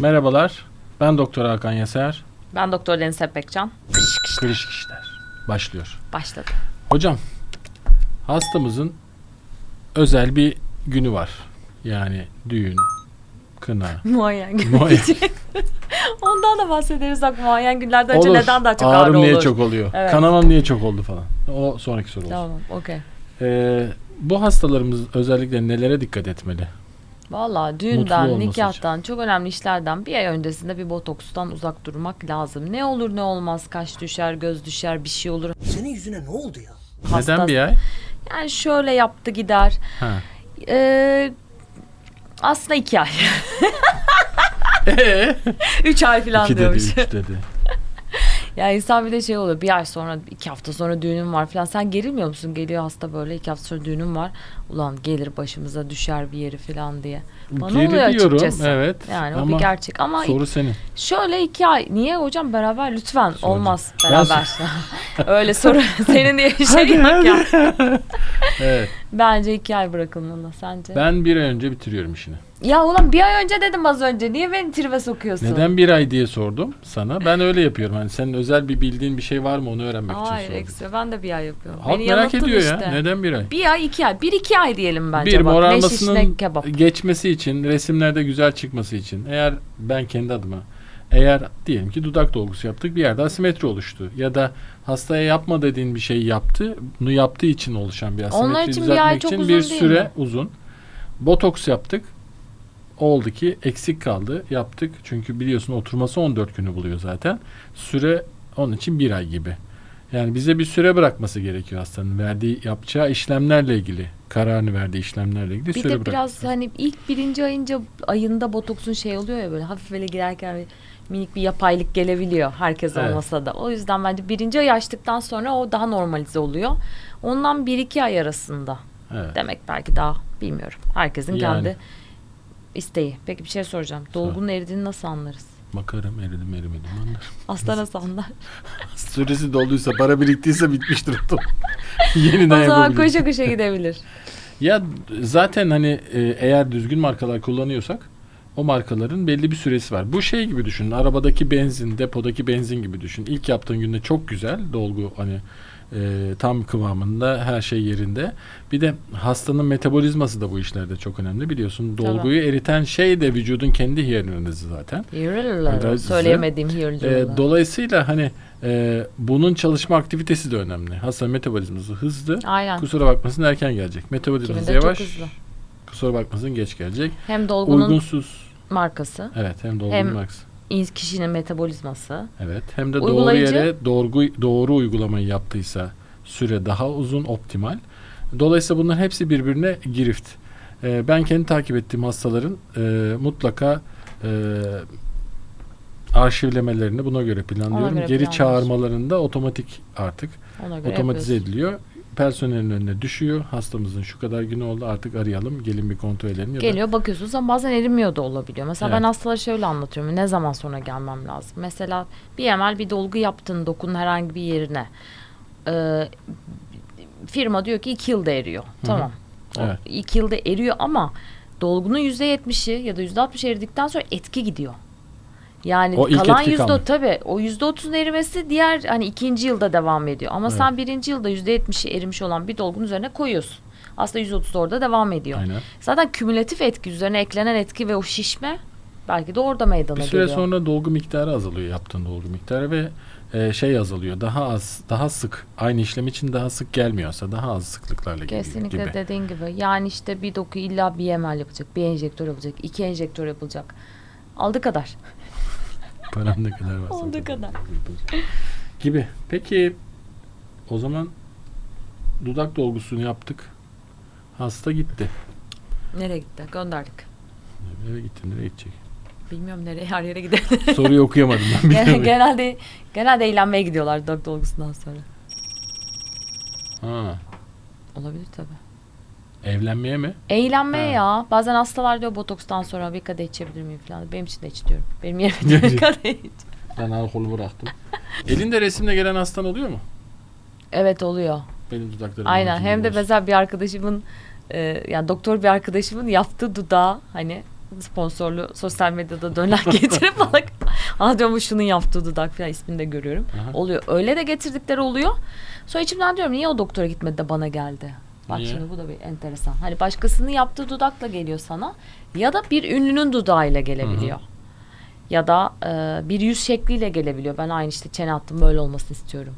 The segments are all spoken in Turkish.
Merhabalar. Ben Doktor Hakan Yeser. Ben Doktor Deniz Sepekcan. Kırışık işler. Başlıyor. Başladı. Hocam, hastamızın özel bir günü var. Yani düğün, kına. Muayyen gün. Muayyen. Ondan da bahsederiz bak muayyen günlerden önce Olur. neden daha çok ağrı Ağrım olur. niye çok oluyor? Evet. Kanamam niye çok oldu falan. O sonraki soru olsun. Tamam okey. Ee, bu hastalarımız özellikle nelere dikkat etmeli? Valla düğünden, nikahtan, çok önemli işlerden bir ay öncesinde bir botokstan uzak durmak lazım. Ne olur ne olmaz, kaş düşer, göz düşer, bir şey olur. Senin yüzüne ne oldu ya? Hasta- Neden bir ay? Yani şöyle yaptı gider. Ha. Ee, aslında iki ay. Ee? üç ay falan İki dedi, diyormuş. üç dedi. Ya insan bir de şey oluyor bir ay sonra iki hafta sonra düğünüm var falan. Sen gerilmiyor musun? Geliyor hasta böyle iki hafta sonra düğünüm var. Ulan gelir başımıza düşer bir yeri falan diye. Bana oluyor Geriliyorum, açıkçası. evet. yani o Ama bir gerçek. Ama Soru senin. şöyle iki ay niye hocam? Beraber lütfen. Soracağım. olmaz beraber. öyle soru senin diye bir şey yok ya. Evet. bence iki ay bırakılmalı sence. Ben bir ay önce bitiriyorum işini. Ya ulan bir ay önce dedim az önce niye beni tribe sokuyorsun Neden bir ay diye sordum sana. Ben öyle yapıyorum. Hani senin özel bir bildiğin bir şey var mı onu öğrenmek Hayır için sordum. ekstra ben de bir ay yapıyorum Halk Beni merak yanılttın ediyor işte. ya. Neden bir ay? Bir ay iki ay. Bir iki ay diyelim bence. bir bak. Morarmasının kebap. geçmesi için, resimlerde güzel çıkması için. Eğer ben kendi adıma eğer diyelim ki dudak dolgusu yaptık bir yerde asimetri oluştu ya da hastaya yapma dediğin bir şeyi yaptı. Bunu yaptığı için oluşan bir asimetri Onlar için bir ay çok için uzun bir değil süre mi? uzun. Botoks yaptık. Oldu ki eksik kaldı. Yaptık. Çünkü biliyorsun oturması 14 günü buluyor zaten. Süre onun için bir ay gibi. Yani bize bir süre bırakması gerekiyor hastanın verdiği yapacağı işlemlerle ilgili kararını verdiği işlemlerle ilgili Bir süre de bırak. biraz hani ilk birinci ayınca ayında botoksun şey oluyor ya böyle hafif böyle girerken bir minik bir yapaylık gelebiliyor herkes Evet. olmasa da. O yüzden bence birinci ayı açtıktan sonra o daha normalize oluyor. Ondan bir iki ay arasında Evet. demek belki daha bilmiyorum. Herkesin Yani. kendi isteği. Peki bir şey soracağım. Dolgunun eridiğini nasıl anlarız? Bakarım eridim erimedim anlarım. Hasta nasıl anlar? Süresi dolduysa para biriktiyse bitmiştir o da. Yeniden o zaman yapabiliriz. koşa koşa gidebilir. Ya zaten hani e, eğer düzgün markalar kullanıyorsak o markaların belli bir süresi var. Bu şey gibi düşün. Arabadaki benzin, depodaki benzin gibi düşün. İlk yaptığın günde çok güzel dolgu hani e, tam kıvamında her şey yerinde. Bir de hastanın metabolizması da bu işlerde çok önemli. Biliyorsun dolguyu eriten şey de vücudun kendi hiyerinizi zaten. Yürürler. Söyleyemediğim E, yürürler. dolayısıyla hani e, bunun çalışma aktivitesi de önemli. Hastanın metabolizması hızlı. Aynen. Kusura bakmasın erken gelecek. Metabolizması yavaş. hızlı. Kusura bakmasın geç gelecek. Hem dolgunun Uygunsuz. markası, Evet hem dolgun Hem- maks. İn- kişinin metabolizması. Evet hem de Uygulayıcı. doğru yere doğru doğru uygulamayı yaptıysa süre daha uzun optimal. Dolayısıyla bunların hepsi birbirine girift. E, ben kendi takip ettiğim hastaların e, mutlaka e, arşivlemelerini buna göre planlıyorum. göre Geri planlıyorsun. çağırmalarında otomatik artık Ona göre otomatize yapıyorsun. ediliyor. Personelin önüne düşüyor. Hastamızın şu kadar günü oldu artık arayalım gelin bir kontrol edelim. Ya da Geliyor bakıyorsunuz ama bazen erimiyor da olabiliyor. Mesela Evet. ben hastalara şöyle anlatıyorum. Ne zaman sonra gelmem lazım? Mesela bir ML bir dolgu yaptın dokunun herhangi bir yerine. Ee, firma diyor ki iki yılda eriyor. Tamam. O Evet. iki yılda eriyor ama dolgunun yüzde yetmişi ya da yüzde altmış eridikten sonra etki gidiyor. Yani O ilk kalan etki yüzde kalmıyor. tabii o yüzde otuzun erimesi diğer hani ikinci yılda devam ediyor. Ama sen birinci yılda yüzde yetmişi erimiş olan bir dolgun üzerine koyuyorsun. Aslında yüzde otuz orada devam ediyor. Aynen. Zaten kümülatif etki üzerine eklenen etki ve o şişme belki de orada meydana Bir süre geliyor. sonra dolgu miktarı azalıyor yaptığın dolgu miktarı ve e, şey azalıyor. Daha az, daha sık aynı işlem için daha sık gelmiyorsa daha az sıklıklarla geliyor Kesinlikle gibi. dediğin gibi. Yani işte bir doku illa bir ML yapacak, bir enjektör yapacak, iki enjektör yapılacak. Aldı kadar. Paran ne kadar varsa. Olduğu kadar. Gibi. Peki o zaman dudak dolgusunu yaptık. Hasta gitti. Nereye gitti? Gönderdik. Eve gitti. Nereye gidecek? Bilmiyorum nereye her yere gidelim. Soruyu okuyamadım ben. Bilemedim. genelde genelde eğlenmeye gidiyorlar dudak dolgusundan sonra. ha, Olabilir tabii. Evlenmeye mi? Eğlenmeye Ha. ya. Bazen hastalar diyor botokstan sonra bir kadeh içebilir miyim falan. Benim için de iç diyorum. Benim yerime diyor bir kadeh iç. Ben alkolü bıraktım. Elinde resimle gelen hastan oluyor mu? Evet oluyor. Benim dudaklarım. Aynen. Hem de mesela bir arkadaşımın e, yani doktor bir arkadaşımın yaptığı dudağı hani sponsorlu sosyal medyada dönen getirip bana Aa diyorum bu şunun yaptığı dudak falan ismini de görüyorum. Aha. Oluyor. Öyle de getirdikleri oluyor. Sonra içimden diyorum niye o doktora gitmedi de bana geldi. Bak Niye? şimdi bu da bir enteresan. Hani başkasının yaptığı dudakla geliyor sana ya da bir ünlünün dudağıyla gelebiliyor. Ya da e, bir yüz şekliyle gelebiliyor. Ben aynı işte çene hattım böyle olmasını istiyorum.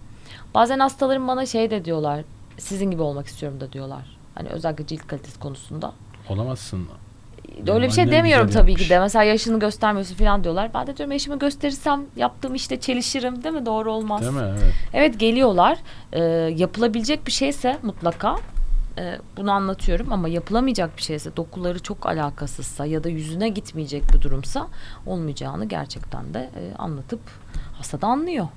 Bazen hastalarım bana şey de diyorlar. Sizin gibi olmak istiyorum da diyorlar. Hani özellikle cilt kalitesi konusunda. Olamazsın. Öyle bir şey demiyorum tabii yapmış. ki de. Mesela yaşını göstermiyorsun falan diyorlar. Ben de diyorum yaşımı gösterirsem yaptığım işte çelişirim değil mi? Doğru olmaz. Değil mi? Evet. Evet geliyorlar. Ee, yapılabilecek bir şeyse mutlaka e, bunu anlatıyorum ama yapılamayacak bir şeyse dokuları çok alakasızsa ya da yüzüne gitmeyecek bir durumsa olmayacağını gerçekten de e, anlatıp hasta da anlıyor.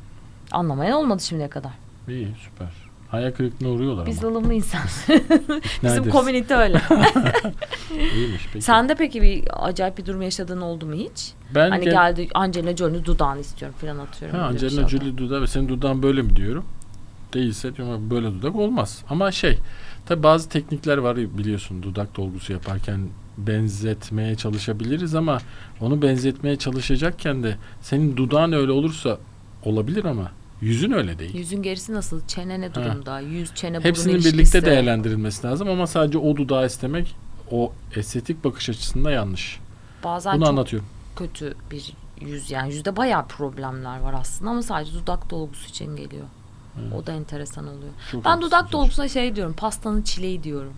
Anlamayan olmadı şimdiye kadar. İyi süper. Hayal kırıklığına uğruyorlar Biz ama. ılımlı insan. Bizim komünite öyle. İyiymiş peki. Sen de peki bir acayip bir durum yaşadığın oldu mu hiç? ben hani gel- geldi Angelina Jolie'nin dudağını istiyorum falan atıyorum. Ha, Öyle bir Angelina şey oldu. Jolie dudağı ve senin dudağın böyle mi diyorum. Değilse diyorum "Ama böyle dudak olmaz. Ama şey tabi bazı teknikler var biliyorsun dudak dolgusu yaparken benzetmeye çalışabiliriz ama onu benzetmeye çalışacakken de senin dudağın öyle olursa olabilir ama yüzün öyle değil. Yüzün gerisi nasıl? Çene ne durumda? Yüz, çene, burun Hepsinin ilişkisi. birlikte değerlendirilmesi lazım ama sadece o dudağı istemek o estetik bakış açısında yanlış. Bazen Bunu çok anlatıyorum. kötü bir yüz yani yüzde bayağı problemler var aslında ama sadece dudak dolgusu için geliyor. Evet. O da enteresan oluyor. Çok Ben dudak dolgusuna şey diyorum pastanın çileği diyorum.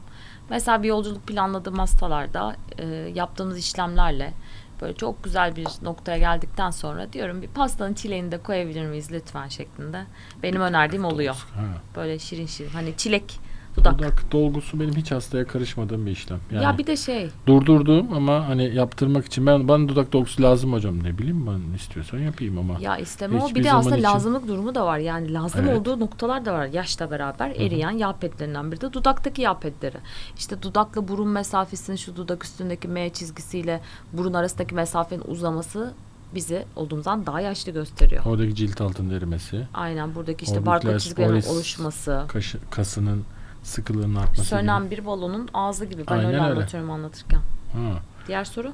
Mesela bir yolculuk planladığım hastalarda e, yaptığımız işlemlerle böyle çok güzel bir noktaya geldikten sonra diyorum bir pastanın çileğini de koyabilir miyiz lütfen şeklinde. Benim önerdiğim oluyor. Ha. Böyle şirin şirin hani çilek dudak. Dudak dolgusu benim hiç hastaya karışmadığım bir işlem. Yani Ya bir de şey durdurdum ama hani yaptırmak için ben bana dudak dolgusu lazım hocam ne bileyim ben istiyorsan yapayım ama. Ya isteme o. Bir de aslında için- lazımlık durumu da var. Yani lazım Evet. olduğu noktalar da var. Yaşla beraber eriyen yağ pedlerinden biri de dudaktaki yağ pedleri. İşte dudakla burun mesafesinin şu dudak üstündeki M çizgisiyle burun arasındaki mesafenin uzaması bizi olduğumuzdan daha yaşlı gösteriyor. Oradaki cilt altının erimesi, Aynen buradaki işte barkod çizgilerinin oluşması. kaşı, kasının sıkılığının artması gibi. Sönen bir balonun ağzı gibi. Ben Aynen öyle öyle. anlatıyorum anlatırken. Ha, Diğer soru?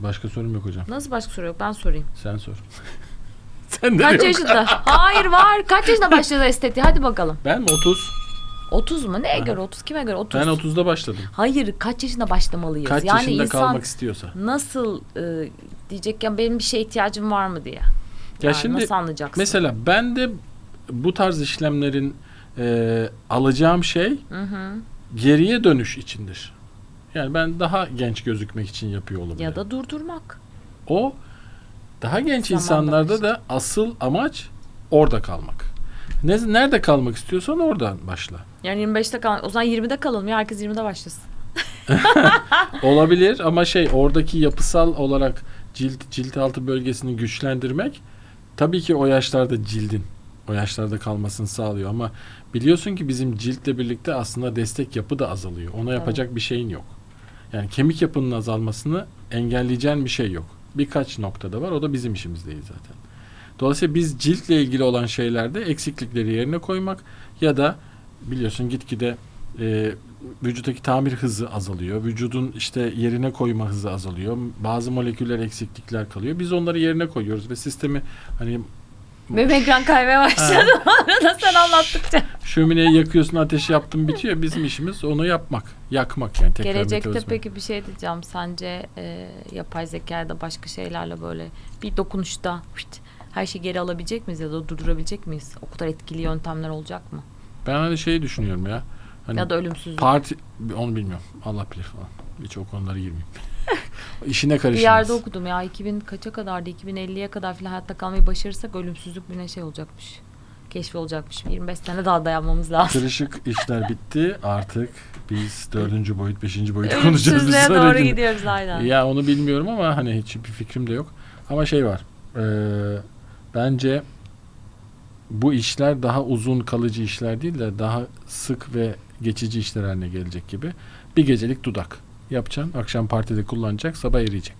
başka sorum yok hocam. Nasıl başka soru yok? Ben sorayım. Sen sor. Sen de Kaç yok. yaşında? Hayır var. Kaç yaşında başladı estetiği? Hadi bakalım. Ben mi 30? 30 mu? Neye göre 30? Kime göre 30? Ben 30'da başladım. Hayır kaç yaşında başlamalıyız? Kaç yani yaşında insan kalmak istiyorsa. nasıl e, diyecekken benim bir şeye ihtiyacım var mı diye. Ya Yani şimdi nasıl anlayacaksın? Mesela ben de bu tarz işlemlerin e, alacağım şey Hı hı. geriye dönüş içindir. Yani ben daha genç gözükmek için yapıyor olabilirim. Ya da durdurmak. O daha genç Zaman insanlarda bakışı. da asıl amaç orada kalmak. Ne, nerede kalmak istiyorsan oradan başla. Yani 25'te kal. O zaman 20'de kalalım ya herkes 20'de başlasın. Olabilir ama şey oradaki yapısal olarak cilt cilt altı bölgesini güçlendirmek tabii ki o yaşlarda cildin o yaşlarda kalmasını sağlıyor ama biliyorsun ki bizim ciltle birlikte aslında destek yapı da azalıyor. Ona yapacak bir şeyin yok. Yani kemik yapının azalmasını engelleyeceğin bir şey yok. Birkaç noktada var. O da bizim işimiz değil zaten. Dolayısıyla biz ciltle ilgili olan şeylerde eksiklikleri yerine koymak ya da biliyorsun gitgide e, vücuttaki tamir hızı azalıyor. Vücudun işte yerine koyma hızı azalıyor. Bazı moleküller eksiklikler kalıyor. Biz onları yerine koyuyoruz ve sistemi hani Benim ekran kaymaya başladı. Arada sen anlattıkça. şömineyi yakıyorsun ateş yaptın bitiyor. Bizim işimiz onu yapmak. Yakmak yani tekrar Gelecekte peki bir şey diyeceğim. Sence e, yapay zeka ya da başka şeylerle böyle bir dokunuşta hıt, her şeyi geri alabilecek miyiz ya da durdurabilecek miyiz? O kadar etkili yöntemler olacak mı? Ben hani şeyi düşünüyorum ya. Hani ya da ölümsüzlük. parti onu bilmiyorum. Allah bilir falan. Hiç o konulara girmeyeyim. İşine Bir karışmaz. yerde okudum ya 2000 kaça kadardı 2050'ye kadar falan hayatta kalmayı başarırsak ölümsüzlük bir ne şey olacakmış. Keşfi olacakmış. 25 sene daha dayanmamız lazım. Kırışık işler bitti. Artık biz dördüncü boyut, beşinci boyut konuşacağız. bir Ölümsüzlüğe doğru sonraki- gidiyoruz aynen. Ya onu bilmiyorum ama hani hiç bir fikrim de yok. Ama şey var. eee, bence bu işler daha uzun kalıcı işler değil de daha sık ve geçici işler haline gelecek gibi. Bir gecelik dudak yapacaksın. Akşam partide kullanacak. Sabah eriyecek.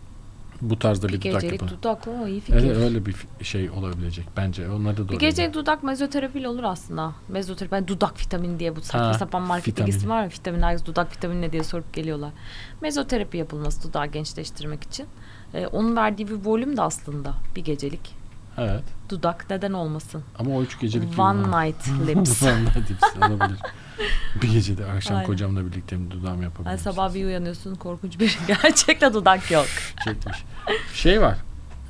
Bu tarzda bir, Bir dudak yapın. dudak o iyi fikir. Evet, öyle bir şey olabilecek bence. Onları da doğru. Bir gecelik dudak mezoterapiyle olur aslında. Mezoterapi, yani dudak vitamini diye bu saçma Ha, sapan marketing vitamin. ismi var ya vitamin, herkes dudak vitamini ne diye sorup geliyorlar. Mezoterapi yapılması dudağı gençleştirmek için. Ee, onun verdiği bir volüm de aslında bir gecelik. Evet. Dudak neden olmasın? Ama o üç gecelik One night lips. One night lips olabilir. bir gecede akşam Aynen. kocamla birlikte mi dudağımı Yani yapabiliriz? sabah bir uyanıyorsun korkunç bir gerçekten dudak yok. Çekmiş. Şey var.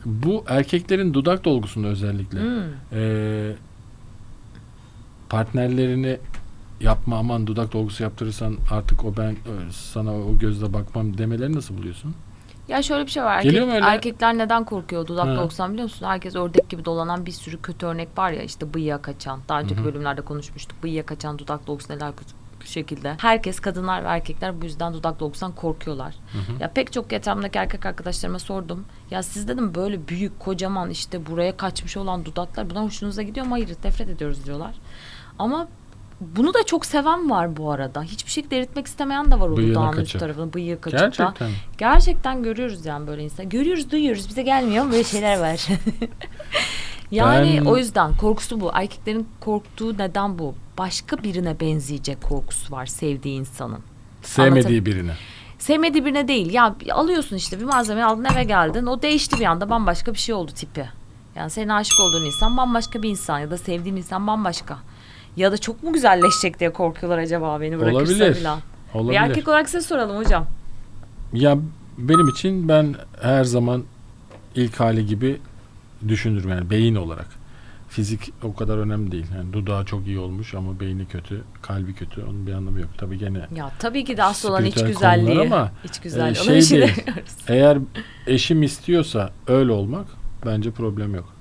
Bu erkeklerin dudak dolgusunda özellikle Hmm. eee, partnerlerini yapma aman dudak dolgusu yaptırırsan artık o ben ö, sana o gözle bakmam demeleri nasıl buluyorsun? Ya şöyle bir şey var. Geliyor Erkek, mu öyle? erkekler neden korkuyor dudak Ha. dolgusundan biliyor musun? Herkes ördek gibi dolanan bir sürü kötü örnek var ya işte bıyığa kaçan. Daha önceki bölümlerde konuşmuştuk. Bıyığa kaçan dudak dolgusu neler kötü bir şekilde. Herkes kadınlar ve erkekler bu yüzden dudak dolgusundan korkuyorlar. Hı hı. Ya pek çok etrafımdaki erkek arkadaşlarıma sordum. Ya siz dedim böyle büyük kocaman işte buraya kaçmış olan dudaklar bundan hoşunuza gidiyor mu? Hayır nefret ediyoruz diyorlar. Ama bunu da çok seven var bu arada. Hiçbir şekilde eritmek istemeyen de var dudağın üst kaçıp. tarafını. Bıyığı kaçıp da. Gerçekten. Gerçekten görüyoruz yani böyle insan. Görüyoruz, duyuyoruz. Bize gelmiyor ama böyle şeyler var. yani Ben- o yüzden korkusu bu. Erkeklerin korktuğu neden bu? Başka birine benzeyecek korkusu var sevdiği insanın. Sevmediği birine. Sevmediği birine değil. Ya alıyorsun işte bir malzeme aldın eve geldin. O değişti bir anda bambaşka bir şey oldu tipi. Yani senin aşık olduğun insan bambaşka bir insan ya da sevdiğin insan bambaşka. Ya da çok mu güzelleşecek diye korkuyorlar acaba beni bırakırsa Olabilir. falan. Bir Olabilir. erkek olarak size soralım hocam. Ya benim için ben her zaman ilk hali gibi düşünürüm yani beyin olarak. Fizik o kadar önemli değil. Yani dudağı çok iyi olmuş ama beyni kötü, kalbi kötü. Onun bir anlamı yok. Tabii gene Ya tabii ki de asıl olan iç güzelliği. ama, iç güzelliği. e, şey bir değil. eğer eşim istiyorsa öyle olmak bence problem yok.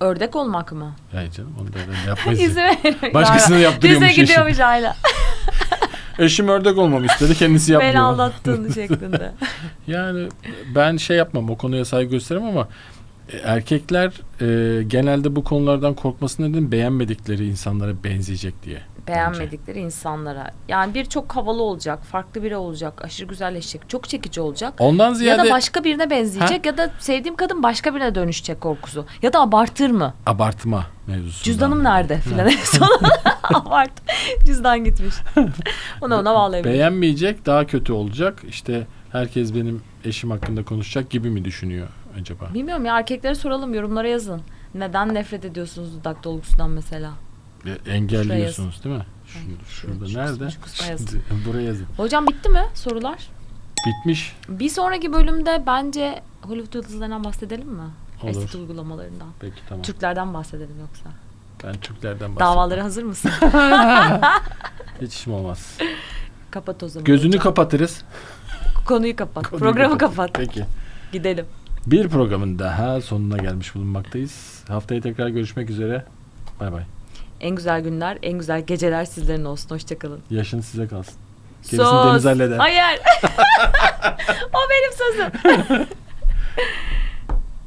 Ördek olmak mı? Yani canım onu da öyle yapmayız. İzin veriyorum. Başkasına yaptırıyormuş Bize eşim. gidiyormuş hala. Eşim ördek olmamı istedi kendisi yapmıyor. Beni aldattığını şeklinde. Yani ben şey yapmam o konuya saygı gösteririm ama erkekler e, genelde bu konulardan korkması neden beğenmedikleri insanlara benzeyecek diye. Beğenmedikleri insanlara. Yani bir çok havalı olacak, farklı biri olacak, aşırı güzelleşecek, çok çekici olacak. Ondan Ya ziyade da başka birine benzeyecek ya da sevdiğim kadın başka birine dönüşecek korkusu. Ya da abartır mı? abartma mevzusu. Cüzdanım nerede filan en son. Abart. Cüzdan gitmiş. Ona ona bağlayabilir. Beğenmeyecek daha kötü olacak. İşte herkes benim eşim hakkında konuşacak gibi mi düşünüyor acaba? Bilmiyorum ya erkeklere soralım yorumlara yazın. Neden nefret ediyorsunuz dudak dolgusundan mesela? E, Engelliyorsunuz değil mi? Şu, Şu- şurada şu nerede? kısmı, şu kısma yazın. Buraya yazın. Hocam bitti mi sorular? Bitmiş. Bir sonraki bölümde bence Hollywood yıldızlarından bahsedelim mi? Olur. Esit uygulamalarından. Peki tamam. Türklerden bahsedelim yoksa. Ben Türklerden bahsedeyim. Davalara hazır mısın? Hiç işim olmaz. kapat o zaman. Gözünü hocam. kapatırız. Konuyu kapat. Konuyu Programı kapat. kapat. Peki. Gidelim. Bir programın daha sonuna gelmiş bulunmaktayız. Haftaya tekrar görüşmek üzere. Bay bay. En güzel günler, en güzel geceler sizlerin olsun. Hoşçakalın. Yaşın size kalsın. Gerisini Deniz halleder. Hayır. o benim sözüm.